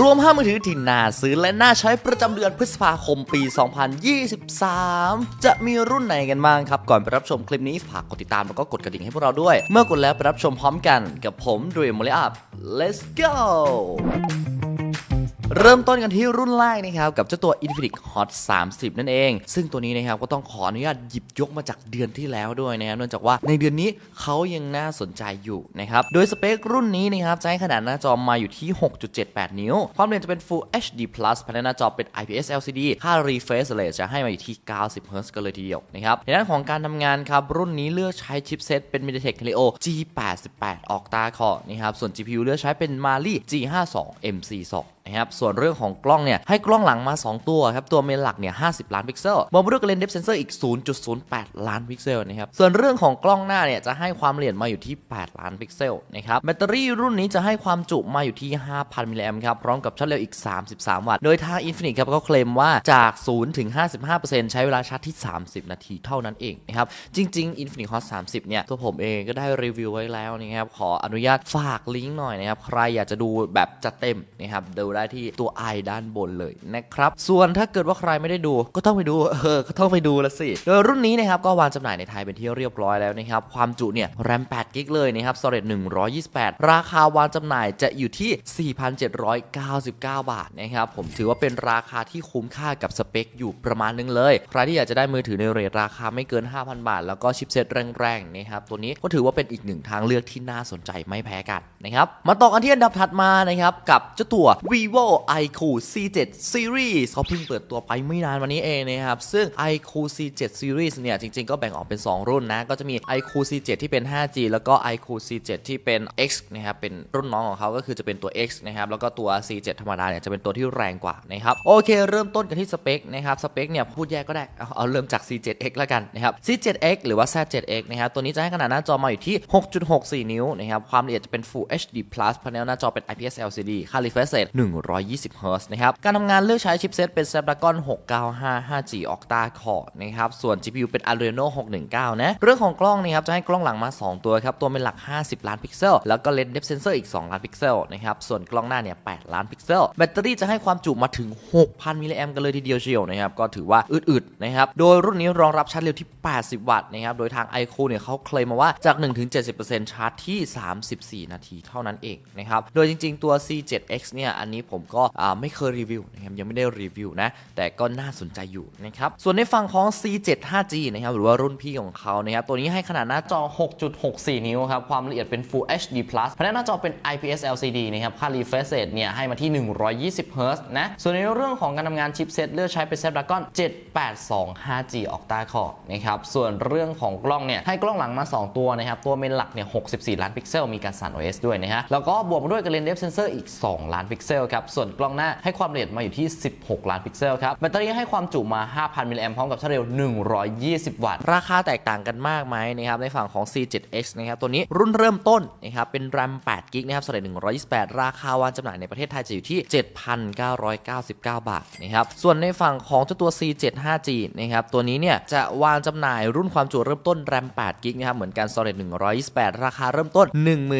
รวม 5 มือถือที่น่าซื้อและน่าใช้ประจำเดือนพฤษภาคมปี 2023 จะมีรุ่นไหนกันบ้างครับ ก่อนไปรับชมคลิปนี้ฝากกดติดตามแล้วก็กดกระดิ่งให้พวกเราด้วย เมื่อกดแล้วไปรับชมพร้อมกันกับผมด e ม m ม l อัพ let's go เริ่มต้นกันที่รุ่นแรกนะครับ กับเจ้าตัว Infinix Hot 30 นั่นเอง ซึ่งตัวนี้นะครับ ก็ต้องขออนุญาตหยิบยกมาจากเดือนที่แล้วด้วยนะครับเนื่องจากว่าในเดือนนี้เขายังน่าสนใจอยู่นะครับ โดยสเปครุ่นนี้นะครับจะให้ขนาดหน้าจอมาอยู่ที่ 6.78 นิ้ว ความเร็วจะเป็น Full HD Plus ภายในหน้าจอเป็น IPS LCD ค่า refresh rate จะให้มาอยู่ที่ 90 Hz กันเลยทีเดียวนะครับในด้านของการทำงานครับรุ่นนี้เลือกใช้ชิปเซตเป็น MediaTek Helio G88 Octa Core นะครับส่วน GPU เลือกใช้เป็น Mali G52 MC2 นะครับส่วนเรื่องของกล้องเนี่ยให้กล้องหลังมา 2 ตัวครับตัวเมนหลักเนี่ย50 ล้านพิกเซลบวกด้วยกับเลนส์เดฟเซนเซอร์อีก 0.08 ล้านพิกเซลนะครับส่วนเรื่องของกล้องหน้าเนี่ยจะให้ความละเอียดมาอยู่ที่ 8 ล้านพิกเซลนะครับแบตเตอรี่รุ่นนี้จะให้ความจุมาอยู่ที่ 5,000 มิลลิแอมป์ครับพร้อมกับชาร์จเร็วอีก 33 วัตต์โดยทาง Infinix ครับก็เคลมว่าจาก 0 ถึง 55%ใช้เวลาชาร์จที่ 30 นาทีเท่านั้นเองนะครับจริง ๆ Infinix Hot 30 เนี่ยตัวผมเองก็ได้รีวิวไว้แล้วนะครับขออนุญาตฝากลิงก์หน่อยนะครับใครอยากจะดูแบบจัดเต็มนะครับดูได้ที่ตัว i ด้านบนเลยนะครับ ส่วนถ้าเกิดว่าใครไม่ได้ดู ก็ต้องไปดู เออ ก็ต้องไปดูละสิ โดยรุ่นนี้นะครับ ก็วางจำหน่ายในไทยเป็นที่เรียบร้อยแล้วนะครับ ความจุเนี่ยแรม8กิกเลยนะครับ storage 128 ราคาวางจำหน่ายจะอยู่ที่ 4,799 บาทนะครับ ผมถือว่าเป็นราคาที่คุ้มค่ากับสเปคอยู่ประมาณนึงเลย ใครที่อยากจะได้มือถือในเรทราคาไม่เกิน 5,000 บาท แล้วก็ชิปเซตแรงๆนะครับ ตัวนี้ก็ถือว่าเป็นอีกหนึ่งทางเลือกที่น่าสนใจไม่แพ้กันนะครับ มาต่อกันที่อันดับถัดมานะครับกับเจ้าตัว vivo iQ C7 Series เขาเพิ่งเปิดตัวไปไม่นานวันนี้เองนะครับ ซึ่ง iQ C7 Series เนี่ยจริงๆ ก็แบ่งออกเป็น 2 รุ่นนะ ก็จะมี iQ C7 ที่เป็น 5G แล้วก็ iQ C7 ที่เป็น X นะครับเป็นรุ่นน้องของเขาก็คือจะเป็นตัว X นะครับแล้วก็ตัว C7 ธรรมดาเนี่ยจะเป็นตัวที่แรงกว่านะครับโอเค เริ่มต้นกันที่สเปคนะครับสเปคเนี่ยพูดแยกก็ได้เอาเอาเริ่มจาก C7X แล้วกันนะครับ C7X หรือว่า Z7X นะครับตัวนี้จะให้ขนาดหน้าจอมาอยู่ที่ 6.64 นิ้วนะครับความละเอียดจะเป็น Full HD Plus ภายในหน้าจอเป็น IPS LCD ค่า refresh rate 120 Hz นะครับ การทำงานเลือกใช้ชิปเซตเป็น Snapdragon 695 5G Octa Core นะครับ ส่วน GPU เป็น Adreno 619 นะ เรื่องของกล้องนะครับ จะให้กล้องหลังมา 2 ตัวครับ ตัวเป็นหลัก 50 ล้านพิกเซล แล้วก็เลนส์ depth sensor อีก 2 ล้านพิกเซลนะครับ ส่วนกล้องหน้าเนี่ย 8 ล้านพิกเซล แบตเตอรี่จะให้ความจุมาถึง 6,000 มิลลิแอมป์กันเลยทีเดียวเชียวนะครับ ก็ถือว่าอึดๆนะครับ โดยรุ่นนี้รองรับชาร์จเร็วที่ 80 วัตต์นะครับ โดยทาง iQOO เนี่ยเขาเคลมมาว่าจาก 1-70%ชาร์จที่ 34 นาทีเท่านั้นเองนะครับ โดยจริง ๆ ตัว C7X เนี่ยอันนผมก็ไม่เคยรีวิวนะครับยังไม่ได้รีวิวนะ แต่ก็น่าสนใจอยู่นะครับ ส่วนในฝั่งของ C7 5G นะครับหรือว่ารุ่นพี่ของเขานะครับตัวนี้ให้ขนาดหน้าจอ 6.64 นิ้วครับความละเอียดเป็น Full HD Plus ภายในหน้าจอเป็น IPS LCD นะครับค่า refresh rate เนี่ยให้มาที่ 120 Hz นะส่วนในเรื่องของการทำงานชิปเซตเลือกใช้เป็น Snapdragon 782 5G Octa Core นะครับส่วนเรื่องของกล้องเนี่ยให้กล้องหลังมา 2 ตัวนะครับตัวเมนหลักเนี่ย64 ล้านพิกเซลมีการสั่น OS ด้วยนะฮะแล้วก็บวกมาด้วยกับเลนส์ depth sensor อีก 2 ล้านพิกเซลครับ ส่วนกล้องหน้าให้ความละเอียดมาอยู่ที่ 16 ล้านพิกเซลครับ แบตเตอรี่ให้ความจุมา 5,000 มิลลิแอมพร้อมกับชาร์จเร็ว 120 วัตต์ ราคาแตกต่างกันมากไหมนะครับ ในฝั่งของ C7X นะครับ ตัวนี้รุ่นเริ่มต้นนะครับเป็น RAM 8 g b นะครับสเลด128 ราคาวางจำหน่ายในประเทศไทยจะอยู่ที่ 7,999 บาทนะครับ ส่วนในฝั่งของเจ้าตัว C7 5G นะครับ ตัวนี้เนี่ยจะวางจำหน่ายรุ่นความจุเริ่มต้น RAM 8 g b นะครับ เหมือนกัน Storage 128 ราคาเริ่มต้น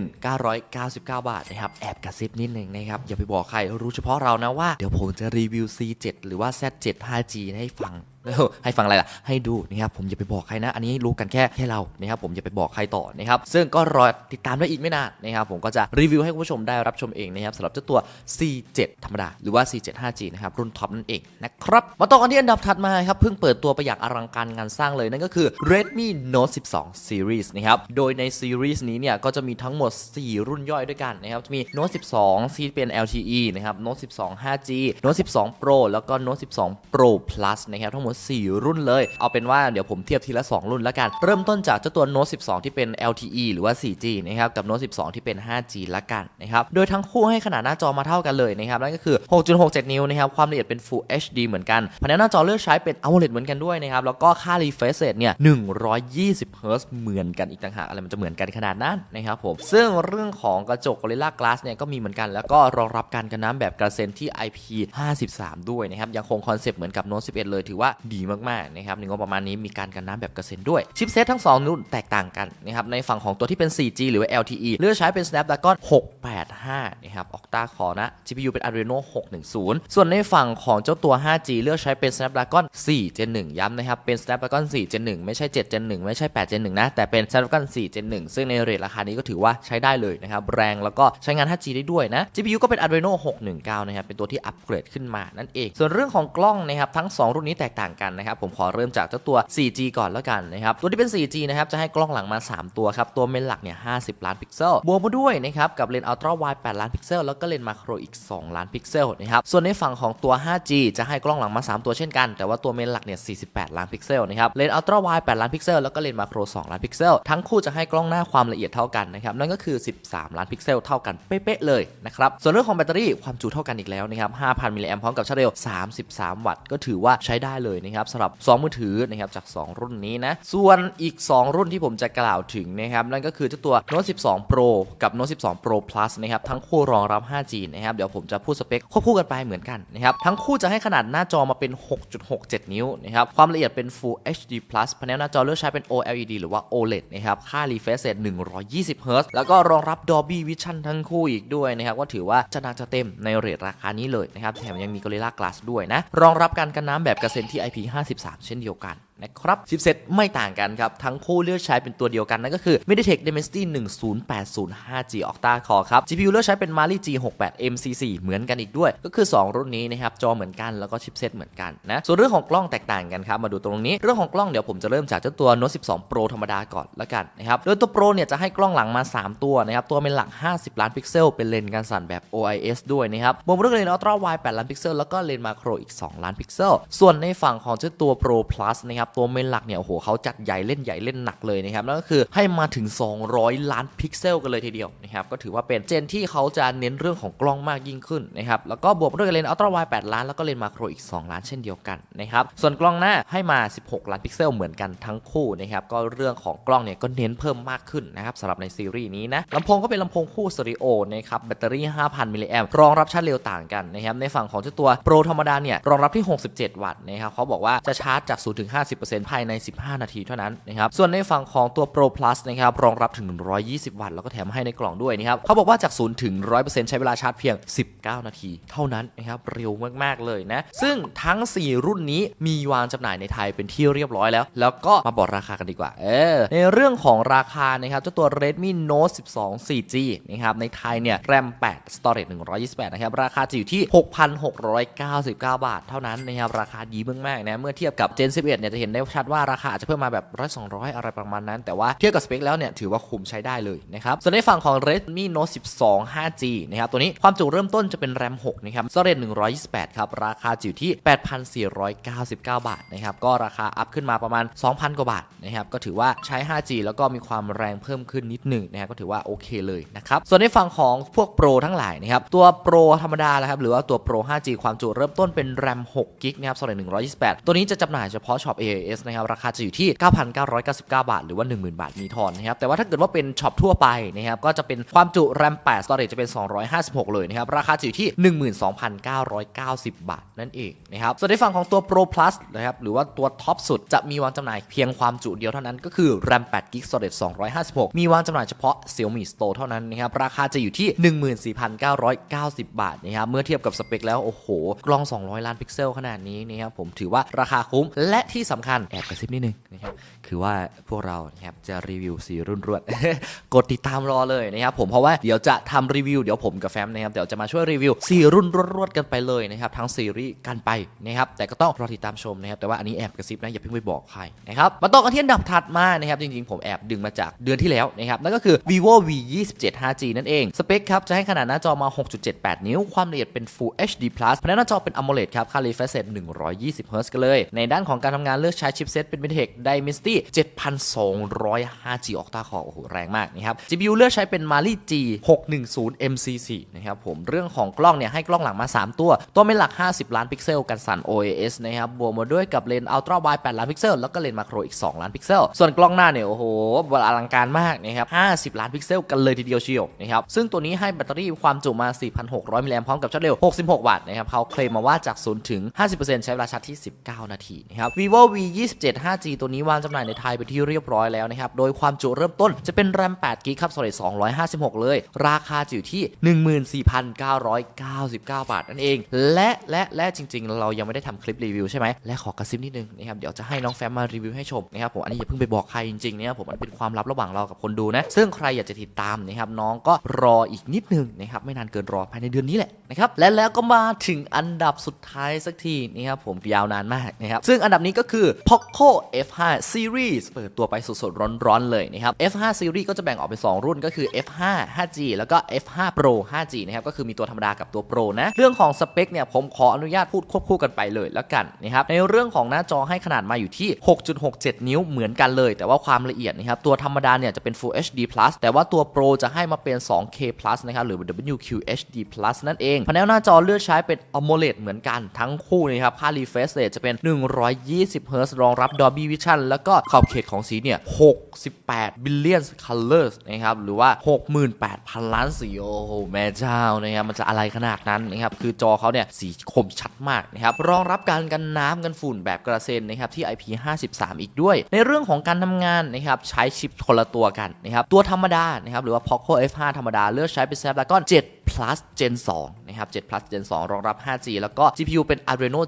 1999 บาทนะครับ แอบกระซิบนิดนึงนะครับ อย่าไปบอกใครรู้เฉพาะเรานะว่า เดี๋ยวผมจะรีวิว C7 หรือว่า Z7 5G ให้ฟัง ให้ฟังอะไรล่ะ ให้ดูนะครับผมอย่าไปบอกใครนะ อันนี้รู้กันแค่แค่เรานะครับผมอย่าไปบอกใครต่อนะครับซึ่งก็รอติดตามได้อีกไม่นานนะครับผมก็จะรีวิวให้คุณผู้ชมได้รับชมเองนะครับสำหรับเจ้าตัว C7 ธรรมดา หรือว่า C7 5G นะครับรุ่นท็อปนั่นเองนะครับมาต่อกันที่อันดับถัดมาครับเพิ่งเปิดตัวไปอย่างอลังการงานสร้างเลยนั่นก็คือ Redmi Note 12 Series นะครับโดยในซีรีส์นี้เนี่ยก็จะมีทั้งหมด 4 รุ่นย่อยด้วยกันนะครับจะมี Note 12ที่เป็น LTE นะครับ Note 12 5G Note 12 Pro แล้วก็ Note 12 Pro Plus นะครับทั้งหมด4 รุ่นเลย เอาเป็นว่าเดี๋ยวผมเทียบทีละ 2 รุ่นแล้วกัน เริ่มต้นจากเจ้าตัว Note 12 ที่เป็น LTE หรือว่า 4G นะครับ กับ Note 12 ที่เป็น 5G ละกันนะครับ โดยทั้งคู่ให้ขนาดหน้าจอมาเท่ากันเลยนะครับ นั่นก็คือ 6.67 นิ้วนะครับ ความละเอียดเป็น Full HD เหมือนกันภายในหน้าจอเลือกใช้เป็น AMOLED เหมือนกันด้วยนะครับ แล้วก็ค่า refresh rate เนี่ย 120 Hz เหมือนกันอีกต่างหาก อะไรมันจะเหมือนกันขนาดนั้นนะครับผม ซึ่งเรื่องของกระจก Gorilla Glass เนี่ยก็มีเหมือนกัน แล้วก็รองรับการกันน้ำแบบกระเซ็นที่ IP53 ด้วยนะครับ ยังคงคอนเซปต์เหมือนกับ Note 11 เลย ถือว่าดีมากๆนะครับในงบประมาณนี้มีการกันน้ำแบบกระเซ็นด้วยชิปเซตทั้ง2รุ่นแตกต่างกันนะครับในฝั่งของตัวที่เป็น 4G หรือว่า LTE เลือกใช้เป็น Snapdragon 685นะครับ Octa Core นะ GPU เป็น Adreno 610 ส่วนในฝั่งของเจ้าตัว 5G เลือกใช้เป็น Snapdragon 4 Gen 1ย้ำนะครับ เป็น Snapdragon 4 Gen 1ไม่ใช่ 7 Gen 1ไม่ใช่ 8 Gen 1นะ แต่เป็น Snapdragon 4 Gen 1ซึ่งในเรทราคานี้ก็ถือว่าใช้ได้เลยนะครับ แรงแล้วก็ใช้งาน 5G ได้ด้วยนะ GPU ก็เป็น Adreno 619นะครับ เป็นตัวที่อัปเกรดขึ้นมานั่นเอง ส่วนเรื่องของกล้องนะครับทั้ง 2 รุ่นนี้แตกต่างกันนะครับผมขอเริ่มจากเจ้าตัว 4G ก่อนแล้วกันนะครับตัวที่เป็น 4G นะครับจะให้กล้องหลังมา 3 ตัวครับตัวเมนหลักเนี่ย50 ล้านพิกเซลบวกมาด้วยนะครับกับเลนส์อัลตร้าไวด์8ล้านพิกเซลแล้วก็เลนส์มาโครอีก 2 ล้านพิกเซลนะครับส่วนในฝั่งของตัว 5G จะให้กล้องหลังมา 3 ตัวเช่นกัน แต่ว่าตัวเมนหลักเนี่ย48 ล้านพิกเซลนะครับเลนส์อัลตร้าไวด์8ล้านพิกเซลแล้วก็เลนส์มาโคร2ล้านพิกเซลทั้งคู่จะให้กล้องหน้าความละเอียดเท่ากันนะครับนั่นก็คือ 13 ล้านพิกเซลเท่ากันเป๊ะๆเลยนะครับส่วนเรื่องของแบตเตอรี่ความจุเท่ากันอีกแล้วนะครับ5,000มิลลิแอมพร้อมกับชาร์จเร็ว 33 วัตต์ก็ถือว่าใช้ได้เลยนะครับสำหรับ 2 มือถือนะครับจาก 2 รุ่นนี้นะ ส่วนอีก 2 รุ่นที่ผมจะกล่าวถึงนะครับนั่นก็คือเจ้าตัว Note 12 Pro กับ Note 12 Pro Plus นะครับทั้งคู่รองรับ 5G นะครับเดี๋ยวผมจะพูดสเปคควบคู่กันไปเหมือนกันนะครับทั้งคู่จะให้ขนาดหน้าจอมาเป็น 6.67 นิ้วนะครับความละเอียดเป็น Full HD Plus พานัลหน้าจอเลือกใช้เป็น OLED หรือว่า OLED นะครับค่า refresh rate 120 Hz แล้วก็รองรับ Dolby Vision ทั้งคู่อีกด้วยนะครับก็ถือว่าจะหนักจะเต็มในเรทราคานี้เลยนะครับแถมยังมี Gorilla Glass ด้วยนะรองรับการกันน้ำแบบกระเซ็นที่ IP53 เช่นเดียวกัน นะครับชิปเซ็ตไม่ต่างกันครับ ทั้งคู่เลือกใช้เป็นตัวเดียวกัน นั่นก็คือ MediaTek Dimensity 10805G Octa Core ครับ GPU เลือกใช้เป็น Mali G68 MC4 เหมือนกันอีกด้วย ก็คือ 2 รุ่นนี้นะครับ จอเหมือนกันแล้วก็ชิปเซ็ตเหมือนกันนะส่วนเรื่องของกล้องแตกต่างกันครับ มาดูตรงนี้ เรื่องของกล้องเดี๋ยวผมจะเริ่มจากเจ้าตัว Note 12 Pro ธรรมดาก่อนละกันนะครับโดยตัว Pro เนี่ยจะให้กล้องหลังมา 3 ตัวนะครับตัวเป็นหลัก 50 ล้านพิกเซลเป็นเลนส์การสั่นแบบ OIS ด้วยนะครับบวกมาด้วยเลนส์ Ultra Wide 8 ล้านพิกเซลแล้วก็เลนส์มาโครอีก 2 ล้านพิกเซลส่วนในฝั่งของเจ้าตัว Pro Plus นะครับตัวเมนหลักเนี่ยโอ้โหเขาจัดใหญ่เล่นใหญ่เล่นหนักเลยนะครับนั่นก็คือให้มาถึง 200 ล้านพิกเซลกันเลยทีเดียวนะครับก็ถือว่าเป็นเจนที่เขาจะเน้นเรื่องของกล้องมากยิ่งขึ้นนะครับแล้วก็บวกด้วยเลนส์ Ultra Wide 8ล้านแล้วก็เลนส์มาโครอีก 2 ล้านเช่นเดียวกันนะครับส่วนกล้องหน้าให้มา 16 ล้านพิกเซลเหมือนกันทั้งคู่นะครับก็เรื่องของกล้องเนี่ยก็เน้นเพิ่มมากขึ้นนะครับสำหรับในซีรีส์นี้นะลำโพงก็เป็นลำโพงคู่สเตอริโอนะครับแบตเตอรี่ 5,000 มิลลิแอมรองรับชาร์จเร็วต่างกันนะครับในฝั่งของเจ้าตัวโปรธรรมดาเนี่ยรองรับที่ 67 วัตต์นะครับเขาบอกว่าจะชาร์จจาก0ถึง50ภายใน 15 นาทีเท่านั้นนะครับส่วนในฝั่งของตัว Pro Plus นะครับรองรับถึง 120 วัตต์แล้วก็แถมให้ในกล่องด้วยนะครับเขาบอกว่าจาก0ถึง 100%ใช้เวลาชาร์จเพียง 19 นาที เท่านั้นนะครับเร็วมากๆเลยนะซึ่งทั้ง 4 รุ่นนี้มีวางจำหน่ายในไทยเป็นที่เรียบร้อยแล้ว แล้วก็มาบอกราคากันดีกว่าเออในเรื่องของราคานะครับเจ้าตัว Redmi Note 12 4G นะครับในไทยเนี่ย RAM 8 Storage 128 นะครับ ราคาจะอยู่ที่ 6,699 บาท เท่านั้นนะครับ ราคาดีมากๆนะ เมื่อเทียบกับ Gen 11 เนี่ยจะเห็นได้ชัดว่าราคาอาจจะเพิ่มมาแบบ100 200อยอะไรประมาณนั้น แต่ว่าเทียบกับสเปคแล้วเนี่ยถือว่าคุ้มใช้ได้เลยนะครับส่วนในฝั่งของ Redmi Note 12 5G นะครับตัวนี้ความจุเริ่มต้นจะเป็น RAM 6นะครับ Storage 128 ครับ ราคาจะอยู่ที่ 8,499 บาทนะครับก็ราคาอัพขึ้นมาประมาณ 2,000 กว่าบาทนะครับก็ถือว่าใช้ 5G แล้วก็มีความแรงเพิ่มขึ้นนิดหนึ่งนะครับก็ถือว่าโอเคเลยนะครับส่วนในฝั่งของพวกโปรทั้งหลายนะครับตัวโปรธรรมดานะครับหรือว่าตัวโปร 5G ความจุเริ่มต้นเป็น RAM 6กิกนะครับ Storage 128 ตัวนี้จะจำหน่ายเฉพาะช็อป AS นะครับราคาจะอยู่ที่ 9,999 บาท หรือว่า 10,000 บาทมีทอนนะครับแต่ว่าถ้าเกิดว่าเป็นช็อปทั่วไปนะครับก็จะเป็นความจุ RAM 8 Storage จะเป็น 256 เลยนะครับราคาจะอยู่ที่ 12,990 บาทนั่นเองนะครับส่วนในฝั่งของตัว Pro Plus นะครับหรือว่าตัวท็อปสุดจะมีวางจำหน่ายเพียงความจุเดียวเท่านั้นก็คือ RAM 8 g b Storage 256 มีวางจำหน่ายเฉพาะ Xiaomi Store เท่านั้นนะครับราคาจะอยู่ที่ 14,990 บาทนะครับเมื่อเทียบกับสเปคแล้วโอ้โหกล้อง 200 ล้านพิกเซลขนาดนี้นะครับผมถือว่าราคาคุ้มและที่สำคัญแอบกระซิบนิดนึงนะครับคือว่าพวกเรานะครับจะรีวิวสีรุ่นรวดกดติดตามรอเลยนะครับผมเพราะว่าเดี๋ยวจะทำรีวิวเดี๋ยวผมกับแฟมนะครับเดี๋ยวจะมาช่วยรีวิวสีรุ่นรวดๆกันไปเลยนะครับทั้งซีรีส์กันไปนะครับแต่ก็ต้องรอติดตามชมนะครับแต่ว่าอันนี้แอบกระซิบนะอย่าเพิ่งไปบอกใครนะครับมาต่อกันที่อันดับถัดมานะครับจริงๆผมแอบดึงมาจากเดือนที่แล้วนะครับนั่นก็คือ vivo v 2 7 5g นั่นเองสเปคครับจะให้ขนาดหน้าจอมา 6.78 นิ้ว ความละเอียดเป็น Full HD Plus พนักหน้าจอเป็น AMOLED ครับค่า refresh rate 120 Hz กันเลย ในด้านของการทำงานเลือกอกใช้ชิปเซตเป็น Mediatek Dimensity 7205G Octa Core โอ้โห แรงมากนะครับ GPU เลือกใช้เป็น Mali G 610 MC4 นะครับผมเรื่องของกล้องเนี่ยให้กล้องหลังมา 3 ตัว ตัวเป็นหลัก 50 ล้านพิกเซลกันสั่น OIS นะครับบวกมาด้วยกับเลนส์ Ultra Wide 8 ล้านพิกเซล แล้วก็เลนส์มาโครอีก 2 ล้านพิกเซล ส่วนกล้องหน้าเนี่ยโอ้โหอลังการมากนะครับ50 ล้านพิกเซล กันเลยทีเดียวเชียวนะครับซึ่งตัวนี้ให้แบตเตอรี่ความจุมา 4,600 มิลลิแอมพร้อมกับชาร์จเร็ว 66 วัตต์นะครับเขาเคลมมาว่าจาก0ถึง 50%ใช้เวลาชาร์จที่ 19 นาทีนะครับ vivo v 27 5g ตัวนี้วางจำหน่ายในไทยไปที่เรียบร้อยแล้วนะครับ โดยความจุเริ่มต้นจะเป็น RAM 8 g b ครับ storage 256 เลย ราคาจะอยู่ที่ 14,999 บาทนั่นเอง และและและจริง ๆ เรายังไม่ได้ทำคลิปรีวิวใช่ไหมและขอกระซิบนิดนึงนะครับเดี๋ยวจะให้น้องแฟมมารีวิวให้ชมนะครับผมอันนี้อย่าเพิ่งไปบอกใครจริงๆนะครับผมมันเป็นความลับระหว่างเรากับคนดูนะซึ่งใครอยากจะติดตามนะครับน้องก็รออีกนิดนึงนะครับไม่นานเกินรอภายในเดือนนี้แหละนะครับและแล้วก็มาถึงอันดับสุดท้ายสักทีนะครับผมยาวนานมากนะครับซึ่งอันดับนี้ก็คือ Poco F5 Series เปิดตัวไปสดๆ ร้อนๆ เลยนะครับ F5 Series ก็จะแบ่งออกเป็น 2 รุ่นก็คือ F5 5G แล้วก็ F5 Pro 5G นะครับ ก็คือมีตัวธรรมดากับตัว Pro นะ เรื่องของสเปคเนี่ย ผมขออนุญาตพูดควบคู่กันไปเลยแล้วกันนะครับ ในเรื่องของหน้าจอให้ขนาดมาอยู่ที่ 6.67 นิ้วเหมือนกันเลย แต่ว่าความละเอียดนะครับ ตัวธรรมดาเนี่ยจะเป็น Full HD Plus แต่ว่าตัว Pro จะให้มาเป็น 2K Plus นะครับ หรือ WQHD Plus นั่นเองแผงหน้าจอเลือกใช้เป็น AMOLED เหมือนกันทั้งคู่นะครับ ค่า refresh rate จะเป็น 120Hz Hz รองรับ Dolby Vision แล้วก็ขอบเขตของสีเนี่ย 68 billion colors นะครับ หรือว่า 68,000 ล้านสี โอ้โห แม่เจ้านะครับ มันจะอะไรขนาดนั้นนะครับ คือจอเขาเนี่ย สีคมชัดมากนะครับ รองรับการกันน้ำกันฝุ่นแบบกระเซ็นนะครับ ที่ IP53 อีกด้วย ในเรื่องของการทำงานนะครับ ใช้ชิปคนละตัวกันนะครับ ตัวธรรมดานะครับ หรือว่า Poco F5 ธรรมดา เลือกใช้เป็น Snapdragon 7 plus Gen 2 นะครับ7 plus Gen 2 รองรับ 5G แล้วก็ GPU เป็น Adreno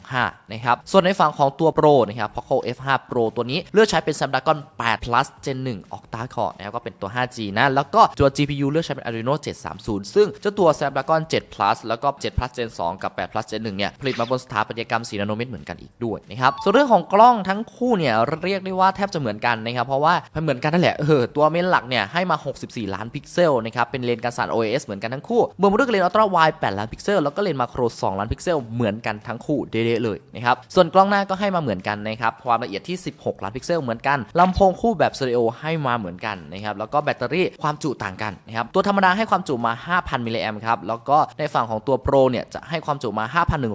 725 นะครับ ส่วนในฝั่งของตัว Pro นะครับ Poco F5 Pro ตัวนี้เลือกใช้เป็น Snapdragon 8 plus Gen 1 Octa Core นะครับก็เป็นตัว 5G นะ แล้วก็ตัว GPU เลือกใช้เป็น Adreno 730 ซึ่งเจ้าตัว Snapdragon 7 plus แล้วก็7 plus Gen 2 กับ8 plus Gen 1 เนี่ยผลิตมาบนสถาปัตยกรรม4นาโนเมตรเหมือนกันอีกด้วยนะครับ ส่วนเรื่องของกล้องทั้งคู่เนี่ยเรียกได้ว่าแทบจะเหมือนกันนะครับเพราะว่ามันเหมือนกันนั่นแหละเออตัวเมนหลักเนี่ยให้มา 64 ล้านพิกเซลนะครับเป็นเลนส์การสั่น OIS เหมือนกันทั้งคู่บวกมาด้วยเลนส์ Ultra Wide 8 ล้านพิกเซล แล้วก็เลนส์มาโคร 2 ล้านพิกเซล เหมือนกันทั้งคู่เด๊ะๆเลยนะครับ ส่วนกล้องหน้าก็ให้มาเหมือนกันนะครับ ความละเอียดที่ 16 ล้านพิกเซลเหมือนกัน ลำโพงคู่แบบสเตอริโอให้มาเหมือนกันนะครับ แล้วก็แบตเตอรี่ความจุต่างกันนะครับ ตัวธรรมดาให้ความจุมา 5,000 มิลลิแอมครับ แล้วก็ในฝั่งของตัว Pro เนี่ยจะให้ความจุมา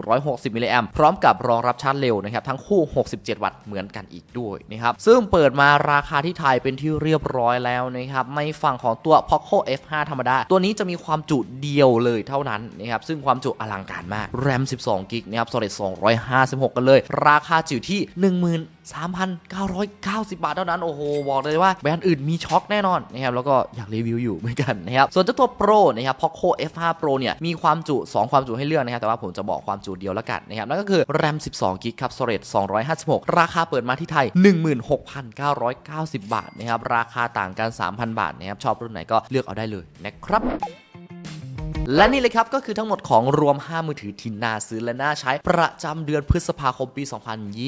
5,160 มิลลิแอมพร้อมกับรองรับชาร์จเร็วนะครับทั้งคู่ 67 วัตต์เหมือนกันอีกด้วยนะครับซึ่งเปิดมาราคาที่ไทยเป็นที่เรียบร้อยแล้วนะครับในฝั่งของตัว Poco F5 ธรรมดา ตัวนี้จะมีความจุเดียวเลยเท่านั้นนะครับซึ่งความจุอลังการมาก RAM 12 กิกนะครับ Storage 256 กันเลย ราคาจิอยู่ที่ 13,990 บาทเท่านั้น โอ้โห บอกเลยว่าแบรนด์อื่นมีช็อคแน่นอนนะครับแล้วก็อยากรีวิวอยู่เหมือนกันนะครับส่วนเจ้าตัว Pro นะครับ Poco F5 Pro เนี่ยมีความจุ 2 ความจุให้เลือกนะครับแต่ว่าผมจะบอกความจุเดียวแล้วกันนะครับนั่นก็คือ RAM 12 กิกครับ Storage 256 ราคาเปิดมาที่ไทย 16,990 บาทนะครับราคาต่างกัน 3,000 บาทนะครับชอบรุ่นไหนก็เลือกเอาได้เลยนะครับ และนี่เลยครับ ก็คือทั้งหมดของรวม 5 มือถือที่น่าซื้อและน่าใช้ประจำเดือนพฤษภาคมปี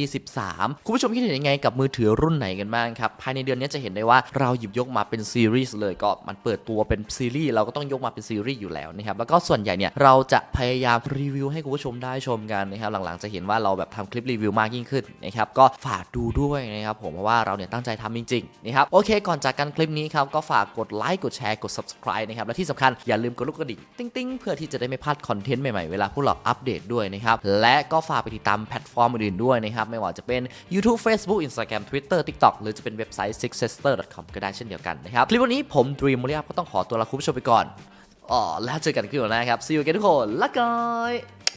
2023 คุณผู้ชมคิดเห็นยังไงกับมือถือรุ่นไหนกันบ้างครับ ภายในเดือนนี้จะเห็นได้ว่าเราหยิบยกมาเป็นซีรีส์เลยก็มันเปิดตัวเป็นซีรีส์เราก็ต้องยกมาเป็นซีรีส์อยู่แล้วนะครับแล้วก็ส่วนใหญ่เนี่ยเราจะพยายามรีวิวให้คุณผู้ชมได้ชมกันนะครับหลังๆจะเห็นว่าเราแบบทำคลิปรีวิวมากยิ่งขึ้นนะครับก็ฝากดูด้วยนะครับผมเพราะว่าเราเนี่ยตั้งใจทำจริงๆนะครับโอเค ก่อนจากกันคลิปนี้ครับก็ฝากกดไลค์กดแชร์กด subscribe นะครับและที่สำคัญอย่าลืมกดลูกกระดิ่งติ๊งๆเพื่อที่จะได้ไม่พลาดคอนเทนต์ใหม่ๆ เวลาพวกเราอัปเดตด้วยนะครับ และก็ฝากไปติดตามแพลตฟอร์มอื่นๆด้วยนะครับ ไม่ว่าจะเป็น YouTube Facebook Instagram Twitter TikTok หรือจะเป็นเว็บไซต์ successor.com ก็ได้เช่นเดียวกันนะครับ คลิปวันนี้ผม Dream m o r i a ก็ต้องขอตัวลาคุณผู้ชมไปก่อนอ๋อแล้วเจอกันคลิปหน้าครับ see you again ทุกคนละกาย